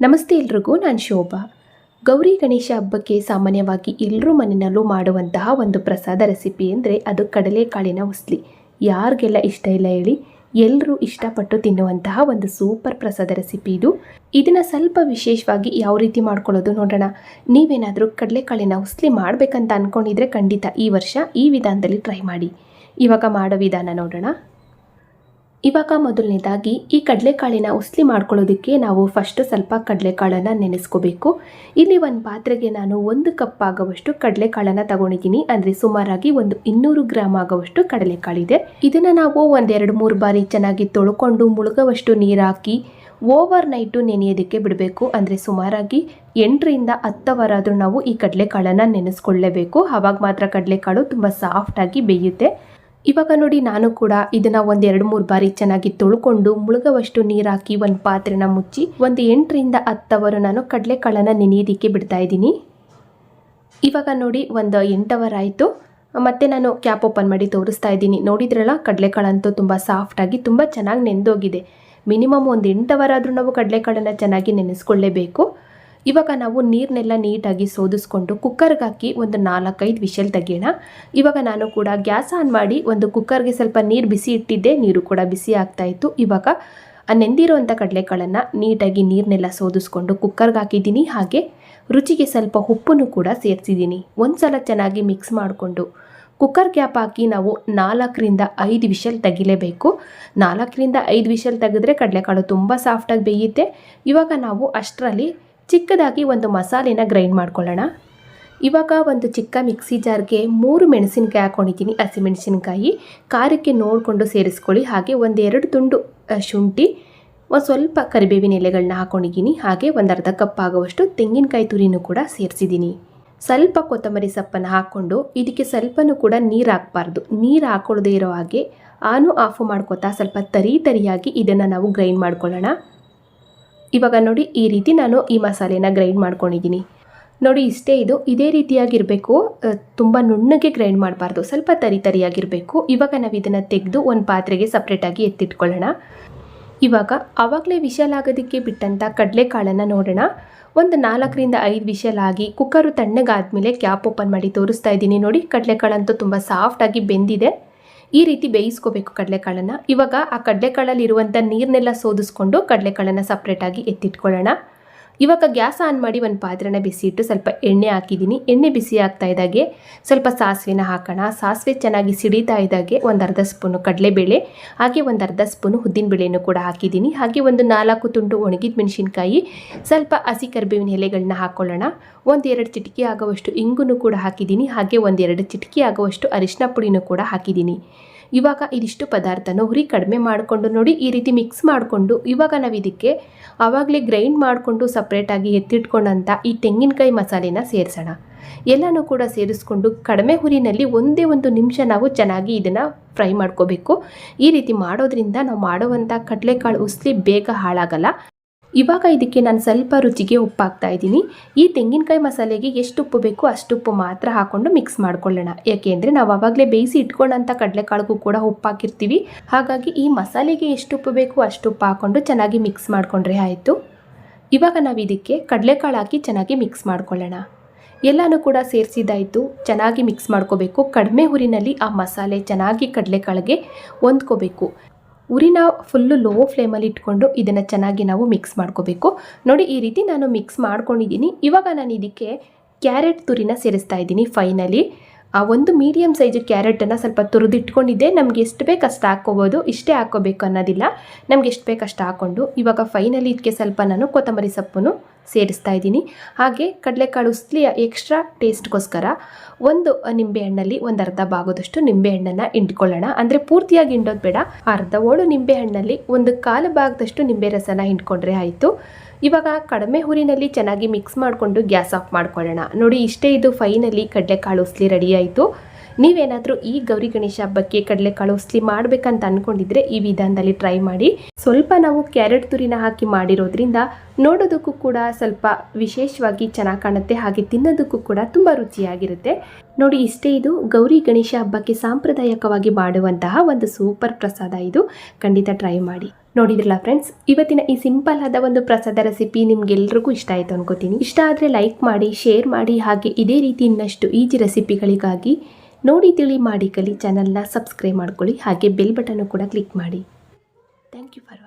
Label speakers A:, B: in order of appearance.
A: ನಮಸ್ತೆ ಎಲ್ರಿಗೂ, ನಾನು ಶೋಭಾ. ಗೌರಿ ಗಣೇಶ ಹಬ್ಬಕ್ಕೆ ಸಾಮಾನ್ಯವಾಗಿ ಎಲ್ಲರೂ ಮನೆಯಲ್ಲೂ ಮಾಡುವಂತಹ ಒಂದು ಪ್ರಸಾದ ರೆಸಿಪಿ ಅಂದರೆ ಅದು ಕಡಲೆಕಾಳಿನ ಉಸ್ಲಿ. ಯಾರಿಗೆಲ್ಲ ಇಷ್ಟ ಇಲ್ಲ ಹೇಳಿ ಎಲ್ಲರೂ ಇಷ್ಟಪಟ್ಟು ತಿನ್ನುವಂತಹ ಒಂದು ಸೂಪರ್ ಪ್ರಸಾದ ರೆಸಿಪಿ ಇದು. ಇದನ್ನು ಸ್ವಲ್ಪ ವಿಶೇಷವಾಗಿ ಯಾವ ರೀತಿ ಮಾಡ್ಕೊಳ್ಳೋದು ನೋಡೋಣ. ನೀವೇನಾದರೂ ಕಡಲೆಕಾಳಿನ ಉಸ್ಲಿ ಮಾಡಬೇಕಂತ ಅಂದ್ಕೊಂಡಿದ್ರೆ ಖಂಡಿತ ಈ ವರ್ಷ ಈ ವಿಧಾನದಲ್ಲಿ ಟ್ರೈ ಮಾಡಿ. ಇವಾಗ ಮಾಡೋ ವಿಧಾನ ನೋಡೋಣ. ಇವಾಗ ಮೊದಲನೇದಾಗಿ ಈ ಕಡಲೆಕಾಳಿನ ಉಸ್ಲಿ ಮಾಡ್ಕೊಳ್ಳೋದಕ್ಕೆ ನಾವು ಫಸ್ಟ್ ಸ್ವಲ್ಪ ಕಡಲೆಕಾಳನ್ನು ನೆನೆಸ್ಕೋಬೇಕು. ಇಲ್ಲಿ ಒಂದು ಪಾತ್ರೆಗೆ ನಾನು ಒಂದು ಕಪ್ ಆಗುವಷ್ಟು ಕಡಲೆಕಾಳನ್ನು ತಗೊಂಡಿದ್ದೀನಿ. ಅಂದರೆ ಸುಮಾರಾಗಿ ಒಂದು ಇನ್ನೂರು ಗ್ರಾಮ್ ಆಗುವಷ್ಟು ಕಡಲೆಕಾಳಿದೆ. ಇದನ್ನು ನಾವು ಒಂದೆರಡು ಮೂರು ಬಾರಿ ಚೆನ್ನಾಗಿ ತೊಳ್ಕೊಂಡು ಮುಳುಗುವಷ್ಟು ನೀರು ಹಾಕಿ ಓವರ್ ನೈಟು ನೆನೆಯೋದಕ್ಕೆ ಬಿಡಬೇಕು. ಅಂದರೆ ಸುಮಾರಾಗಿ ಎಂಟರಿಂದ ಹತ್ತವರಾದರೂ ನಾವು ಈ ಕಡಲೆಕಾಳನ್ನು ನೆನೆಸ್ಕೊಳ್ಳೇಬೇಕು. ಆವಾಗ ಮಾತ್ರ ಕಡಲೆಕಾಳು ತುಂಬ ಸಾಫ್ಟಾಗಿ ಬೇಯುತ್ತೆ. ಇವಾಗ ನೋಡಿ ನಾನು ಕೂಡ ಇದನ್ನ ಒಂದ್ ಎರಡು ಮೂರು ಬಾರಿ ಚೆನ್ನಾಗಿ ತೊಳ್ಕೊಂಡು ಮುಳುಗವಷ್ಟು ನೀರು ಹಾಕಿ ಒಂದು ಪಾತ್ರೆನ ಮುಚ್ಚಿ ಒಂದು ಎಂಟರಿಂದ ಹತ್ತವರು ನಾನು ಕಡಲೆಕಾಳನ್ನ ನೆನೆಯೋದಿಕ್ಕೆ ಬಿಡ್ತಾ ಇದ್ದೀನಿ. ಇವಾಗ ನೋಡಿ ಒಂದು ಎಂಟವರ್ ಆಯಿತು. ಮತ್ತೆ ನಾನು ಕ್ಯಾಪ್ ಓಪನ್ ಮಾಡಿ ತೋರಿಸ್ತಾ ಇದ್ದೀನಿ. ನೋಡಿದ್ರಲ್ಲ ಕಡಲೆಕಾಳಂತೂ ತುಂಬ ಸಾಫ್ಟಾಗಿ ತುಂಬ ಚೆನ್ನಾಗಿ ನೆನೆದೋಗಿದೆ ಮಿನಿಮಮ್ ಒಂದು ಎಂಟವರಾದರೂ ನಾವು ಕಡಲೆಕಾಳನ್ನು ಚೆನ್ನಾಗಿ ನೆನೆಸ್ಕೊಳ್ಳೇಬೇಕು. ಇವಾಗ ನಾವು ನೀರನ್ನೆಲ್ಲ ನೀಟಾಗಿ ಸೋದಿಸ್ಕೊಂಡು ಕುಕ್ಕರ್ಗೆ ಹಾಕಿ ಒಂದು ನಾಲ್ಕೈದು ವಿಷಲ್ ತೆಗೆಯೋಣ. ಇವಾಗ ನಾನು ಕೂಡ ಗ್ಯಾಸ್ ಆನ್ ಮಾಡಿ ಒಂದು ಕುಕ್ಕರ್ಗೆ ಸ್ವಲ್ಪ ನೀರು ಬಿಸಿ ಇಟ್ಟಿದ್ದೆ, ನೀರು ಕೂಡ ಬಿಸಿ ಆಗ್ತಾ ಇತ್ತು. ಇವಾಗ ನೆಂದಿರುವಂಥ ಕಡಲೆಕಾಳನ್ನು ನೀಟಾಗಿ ನೀರನ್ನೆಲ್ಲ ಸೋದಿಸ್ಕೊಂಡು ಕುಕ್ಕರ್ಗೆ ಹಾಕಿದ್ದೀನಿ. ಹಾಗೆ ರುಚಿಗೆ ಸ್ವಲ್ಪ ಉಪ್ಪನ್ನು ಕೂಡ ಸೇರಿಸಿದ್ದೀನಿ. ಒಂದು ಸಲ ಚೆನ್ನಾಗಿ ಮಿಕ್ಸ್ ಮಾಡಿಕೊಂಡು ಕುಕ್ಕರ್ ಕ್ಯಾಪ್ ಹಾಕಿ ನಾವು ನಾಲ್ಕರಿಂದ ಐದು ವಿಷಲ್ ತೆಗಿಲೇಬೇಕು. ನಾಲ್ಕರಿಂದ ಐದು ವಿಷಲ್ ತೆಗೆದ್ರೆ ಕಡಲೆಕಾಳು ತುಂಬ ಸಾಫ್ಟಾಗಿ ಬೇಯುತ್ತೆ. ಇವಾಗ ನಾವು ಅಷ್ಟರಲ್ಲಿ ಚಿಕ್ಕದಾಗಿ ಒಂದು ಮಸಾಲೆನ ಗ್ರೈಂಡ್ ಮಾಡ್ಕೊಳ್ಳೋಣ. ಇವಾಗ ಒಂದು ಚಿಕ್ಕ ಮಿಕ್ಸಿ ಜಾರ್ಗೆ ಮೂರು ಮೆಣಸಿನಕಾಯಿ ಹಾಕೊಂಡಿದ್ದೀನಿ ಹಸಿಮೆಣಸಿನ್ಕಾಯಿ ಖಾರಕ್ಕೆ ನೋಡಿಕೊಂಡು ಸೇರಿಸ್ಕೊಳ್ಳಿ. ಹಾಗೆ ಒಂದೆರಡು ತುಂಡು ಶುಂಠಿ, ಒಂದು ಸ್ವಲ್ಪ ಕರಿಬೇವಿನ ಎಲೆಗಳನ್ನ ಹಾಕೊಂಡಿದ್ದೀನಿ. ಹಾಗೆ ಒಂದು ಅರ್ಧ ಕಪ್ ಆಗುವಷ್ಟು ತೆಂಗಿನಕಾಯಿ ತುರಿನೂ ಕೂಡ ಸೇರಿಸಿದ್ದೀನಿ. ಸ್ವಲ್ಪ ಕೊತ್ತಂಬರಿ ಸೊಪ್ಪನ್ನು ಹಾಕ್ಕೊಂಡು ಇದಕ್ಕೆ ಸ್ವಲ್ಪನೂ ಕೂಡ ನೀರು ಹಾಕಬಾರ್ದು. ನೀರು ಹಾಕೊಳ್ಳದೇ ಇರೋ ಹಾಗೆ ಆನು ಆಫು ಮಾಡ್ಕೊತಾ ಸ್ವಲ್ಪ ತರಿ ತರಿಯಾಗಿ ಇದನ್ನು ನಾವು ಗ್ರೈಂಡ್ ಮಾಡ್ಕೊಳ್ಳೋಣ. ಇವಾಗ ನೋಡಿ ಈ ರೀತಿ ನಾನು ಈ ಮಸಾಲೆನ ಗ್ರೈಂಡ್ ಮಾಡ್ಕೊಂಡಿದ್ದೀನಿ. ನೋಡಿ ಇಷ್ಟೇ ಇದು, ಇದೇ ರೀತಿಯಾಗಿರಬೇಕು. ತುಂಬ ನುಣ್ಣಗೆ ಗ್ರೈಂಡ್ ಮಾಡಬಾರ್ದು, ಸ್ವಲ್ಪ ತರಿ ತರಿಯಾಗಿರಬೇಕು. ಇವಾಗ ನಾವು ಇದನ್ನು ತೆಗೆದು ಒಂದು ಪಾತ್ರೆಗೆ ಸಪ್ರೇಟಾಗಿ ಎತ್ತಿಟ್ಕೊಳ್ಳೋಣ. ಇವಾಗ ಆವಾಗಲೇ ವಿಷಲ್ ಆಗೋದಕ್ಕೆ ಬಿಟ್ಟಂಥ ಕಡಲೆಕಾಳನ್ನು ನೋಡೋಣ. ಒಂದು ನಾಲ್ಕರಿಂದ ಐದು ವಿಷಲ್ ಆಗಿ ಕುಕ್ಕರು ತಣ್ಣಗಾದ್ಮೇಲೆ ಕ್ಯಾಪ್ ಓಪನ್ ಮಾಡಿ ತೋರಿಸ್ತಾ ಇದ್ದೀನಿ. ನೋಡಿ ಕಡಲೆಕಾಳಂತೂ ತುಂಬ ಸಾಫ್ಟಾಗಿ ಬೆಂದಿದೆ. ಈ ರೀತಿ ಬೇಯಿಸ್ಕೋಬೇಕು ಕಡಲೆಕಾಳನ್ನು. ಇವಾಗ ಆ ಕಡಲೆಕಾಳಲ್ಲಿ ಇರುವಂಥ ನೀರನ್ನೆಲ್ಲ ಸೋದಿಸ್ಕೊಂಡು ಕಡಲೆಕಾಳನ್ನು ಸಪ್ರೇಟಾಗಿ ಎತ್ತಿಟ್ಕೊಳ್ಳೋಣ. ಇವಾಗ ಗ್ಯಾಸ್ ಆನ್ ಮಾಡಿ ಒಂದು ಪಾತ್ರೆನ ಬಿಸಿ ಇಟ್ಟು ಸ್ವಲ್ಪ ಎಣ್ಣೆ ಹಾಕಿದ್ದೀನಿ. ಎಣ್ಣೆ ಬಿಸಿ ಆಗ್ತಾ ಇದ್ದಾಗೆ ಸ್ವಲ್ಪ ಸಾಸಿವೆನ ಹಾಕೋಣ. ಸಾಸಿವೆ ಚೆನ್ನಾಗಿ ಸಿಡಿತಾ ಇದ್ದಾಗೆ ಒಂದು ಅರ್ಧ ಸ್ಪೂನು ಕಡಲೆಬೇಳೆ, ಹಾಗೆ ಒಂದು ಅರ್ಧ ಸ್ಪೂನು ಬೇಳೆಯನ್ನು ಕೂಡ ಹಾಕಿದ್ದೀನಿ. ಹಾಗೆ ಒಂದು ನಾಲ್ಕು ತುಂಡು ಒಣಗಿದ ಮೆಣಸಿನ್ಕಾಯಿ, ಸ್ವಲ್ಪ ಹಸಿ ಕರಿಬೇವಿನ ಎಲೆಗಳನ್ನ ಹಾಕ್ಕೊಳ್ಳೋಣ ಒಂದೆರಡು ಚಿಟಿಕೆ ಆಗುವಷ್ಟು ಇಂಗುನೂ ಕೂಡ ಹಾಕಿದ್ದೀನಿ. ಹಾಗೆ ಒಂದೆರಡು ಚಿಟಿಕೆ ಆಗುವಷ್ಟು ಅರಿಶಿನ ಪುಡಿನೂ ಕೂಡ ಹಾಕಿದ್ದೀನಿ. ಇವಾಗ ಇದಿಷ್ಟು ಪದಾರ್ಥನ ಹುರಿ ಕಡಿಮೆ ಮಾಡಿಕೊಂಡು ನೋಡಿ ಈ ರೀತಿ ಮಿಕ್ಸ್ ಮಾಡಿಕೊಂಡು ಇವಾಗ ನಾವು ಇದಕ್ಕೆ ಆವಾಗಲೇ ಗ್ರೈಂಡ್ ಮಾಡಿಕೊಂಡು ಸಪ್ರೇಟಾಗಿ ಎತ್ತಿಟ್ಕೊಂಡಂಥ ಈ ತೆಂಗಿನಕಾಯಿ ಮಸಾಲೆನ ಸೇರಿಸೋಣ. ಎಲ್ಲನೂ ಕೂಡ ಸೇರಿಸ್ಕೊಂಡು ಕಡಿಮೆ ಹುರಿನಲ್ಲಿ ಒಂದೇ ಒಂದು ನಿಮಿಷ ನಾವು ಚೆನ್ನಾಗಿ ಇದನ್ನು ಫ್ರೈ ಮಾಡ್ಕೋಬೇಕು. ಈ ರೀತಿ ಮಾಡೋದ್ರಿಂದ ನಾವು ಮಾಡುವಂಥ ಕಡಲೆಕಾಳು ಉಸ್ಲಿ ಬೇಗ ಹಾಳಾಗಲ್ಲ. ಇವಾಗ ಇದಕ್ಕೆ ನಾನು ಸ್ವಲ್ಪ ರುಚಿಗೆ ಉಪ್ಪು ಹಾಕ್ತಾ ಇದ್ದೀನಿ. ಈ ತೆಂಗಿನಕಾಯಿ ಮಸಾಲೆಗೆ ಎಷ್ಟು ಉಪ್ಪು ಬೇಕು ಅಷ್ಟು ಉಪ್ಪು ಮಾತ್ರ ಹಾಕೊಂಡು ಮಿಕ್ಸ್ ಮಾಡ್ಕೊಳ್ಳೋಣ. ಯಾಕೆಂದರೆ ನಾವು ಆವಾಗಲೇ ಬೇಯಿಸಿ ಇಟ್ಕೊಂಡಂಥ ಕಡಲೆಕಾಳಿಗೂ ಕೂಡ ಉಪ್ಪು ಹಾಕಿರ್ತೀವಿ. ಹಾಗಾಗಿ ಈ ಮಸಾಲೆಗೆ ಎಷ್ಟು ಉಪ್ಪು ಬೇಕು ಅಷ್ಟು ಉಪ್ಪು ಹಾಕ್ಕೊಂಡು ಚೆನ್ನಾಗಿ ಮಿಕ್ಸ್ ಮಾಡಿಕೊಂಡ್ರೆ ಆಯಿತು. ಇವಾಗ ನಾವು ಇದಕ್ಕೆ ಕಡಲೆಕಾಳು ಹಾಕಿ ಚೆನ್ನಾಗಿ ಮಿಕ್ಸ್ ಮಾಡ್ಕೊಳ್ಳೋಣ. ಎಲ್ಲನೂ ಕೂಡ ಸೇರಿಸಿದಾಯಿತು ಚೆನ್ನಾಗಿ ಮಿಕ್ಸ್ ಮಾಡ್ಕೋಬೇಕು. ಕಡಿಮೆ ಹುರಿನಲ್ಲಿ ಆ ಮಸಾಲೆ ಚೆನ್ನಾಗಿ ಕಡಲೆಕಾಳಿಗೆ ಹೊಂದ್ಕೋಬೇಕು. ಉರಿನ ಫುಲ್ಲು ಲೋ ಫ್ಲೇಮಲ್ಲಿ ಇಟ್ಕೊಂಡು ಇದನ್ನು ಚೆನ್ನಾಗಿ ನಾವು ಮಿಕ್ಸ್ ಮಾಡ್ಕೋಬೇಕು. ನೋಡಿ, ಈ ರೀತಿ ನಾನು ಮಿಕ್ಸ್ ಮಾಡ್ಕೊಂಡಿದ್ದೀನಿ. ಇವಾಗ ನಾನು ಇದಕ್ಕೆ ಕ್ಯಾರೆಟ್ ತುರಿನ ಸೇರಿಸ್ತಾ ಇದ್ದೀನಿ ಫೈನಲಿ ಆ ಒಂದು ಮೀಡಿಯಮ್ ಸೈಜ್ ಕ್ಯಾರೆಟನ್ನು ಸ್ವಲ್ಪ ತುರಿದಿಟ್ಕೊಂಡಿದ್ದೆ. ನಮ್ಗೆ ಎಷ್ಟು ಬೇಕು ಅಷ್ಟು ಹಾಕ್ಕೋಬೋದು, ಇಷ್ಟೇ ಹಾಕ್ಕೋಬೇಕು ಅನ್ನೋದಿಲ್ಲ. ನಮ್ಗೆ ಎಷ್ಟು ಬೇಕು ಅಷ್ಟು ಹಾಕ್ಕೊಂಡು ಇವಾಗ ಫೈನಲಿ ಇದಕ್ಕೆ ಸ್ವಲ್ಪ ನಾನು ಕೊತ್ತಂಬರಿ ಸೊಪ್ಪನ್ನು ಸೇರಿಸ್ತಾ ಇದ್ದೀನಿ. ಹಾಗೆ ಕಡಲೆಕಾಳು ಉಸ್ಲಿಯ ಎಕ್ಸ್ಟ್ರಾ ಟೇಸ್ಟ್ಗೋಸ್ಕರ ಒಂದು ನಿಂಬೆಹಣ್ಣಲ್ಲಿ ಒಂದು ಅರ್ಧ ಭಾಗದಷ್ಟು ನಿಂಬೆಹಣ್ಣನ್ನು ಹಿಂಡ್ಕೊಳ್ಳೋಣ. ಅಂದರೆ ಪೂರ್ತಿಯಾಗಿ ಹಿಂಡೋದು ಬೇಡ. ಅರ್ಧ ಓಳು ನಿಂಬೆಹಣ್ಣಲ್ಲಿ ಒಂದು ಕಾಲು ಭಾಗದಷ್ಟು ನಿಂಬೆ ರಸನ ಹಿಂಡ್ಕೊಂಡ್ರೆ ಆಯಿತು. ಇವಾಗ ಕಡಿಮೆ ಹುರಿನಲ್ಲಿ ಚೆನ್ನಾಗಿ ಮಿಕ್ಸ್ ಮಾಡಿಕೊಂಡು ಗ್ಯಾಸ್ ಆಫ್ ಮಾಡ್ಕೊಳ್ಳೋಣ. ನೋಡಿ ಇಷ್ಟೇ ಇದು ಫೈನಲ್ಲಿ ಕಡಲೆಕಾಳು ಉಸ್ಲಿ ರೆಡಿ ಆಯಿತು. ನೀವೇನಾದರೂ ಈ ಗೌರಿ ಗಣೇಶ ಹಬ್ಬಕ್ಕೆ ಕಡಲೆಕಾಳು ಉಸ್ಲಿ ಮಾಡಬೇಕಂತ ಅಂದ್ಕೊಂಡಿದ್ರೆ ಈ ವಿಧಾನದಲ್ಲಿ ಟ್ರೈ ಮಾಡಿ. ಸ್ವಲ್ಪ ನಾವು ಕ್ಯಾರೆಟ್ ತುರಿನ ಹಾಕಿ ಮಾಡಿರೋದ್ರಿಂದ ನೋಡೋದಕ್ಕೂ ಕೂಡ ಸ್ವಲ್ಪ ವಿಶೇಷವಾಗಿ ಚೆನ್ನಾಗಿ ಕಾಣುತ್ತೆ, ಹಾಗೆ ತಿನ್ನೋದಕ್ಕೂ ಕೂಡ ತುಂಬ ರುಚಿಯಾಗಿರುತ್ತೆ. ನೋಡಿ, ಇಷ್ಟೇ ಇದು ಗೌರಿ ಗಣೇಶ ಹಬ್ಬಕ್ಕೆ ಸಾಂಪ್ರದಾಯಿಕವಾಗಿ ಮಾಡುವಂತಹ ಒಂದು ಸೂಪರ್ ಪ್ರಸಾದ ಇದು. ಖಂಡಿತ ಟ್ರೈ ಮಾಡಿ. ನೋಡಿದ್ರಲ್ಲ ಫ್ರೆಂಡ್ಸ್ ಇವತ್ತಿನ ಈ ಸಿಂಪಲ್ ಆದ ಒಂದು ಪ್ರಸಾದ ರೆಸಿಪಿ ನಿಮ್ಗೆಲ್ರಿಗೂ ಇಷ್ಟ ಆಯಿತು ಅನ್ಕೋತೀನಿ. ಇಷ್ಟ ಆದರೆ ಲೈಕ್ ಮಾಡಿ ಶೇರ್ ಮಾಡಿ, ಹಾಗೆ ಇದೇ ರೀತಿ ಇನ್ನಷ್ಟು ಈಜಿ ರೆಸಿಪಿಗಳಿಗಾಗಿ ನೋಡಿ ತಿಳಿ ಮಾಡಿ ಕಲಿ. ಚಾನಲ್ನ ಸಬ್ಸ್ಕ್ರೈಬ್ ಮಾಡ್ಕೊಳ್ಳಿ. ಹಾಗೆ ಬೆಲ್ ಬಟನ್ನು ಕೂಡ ಕ್ಲಿಕ್ ಮಾಡಿ. Thank you for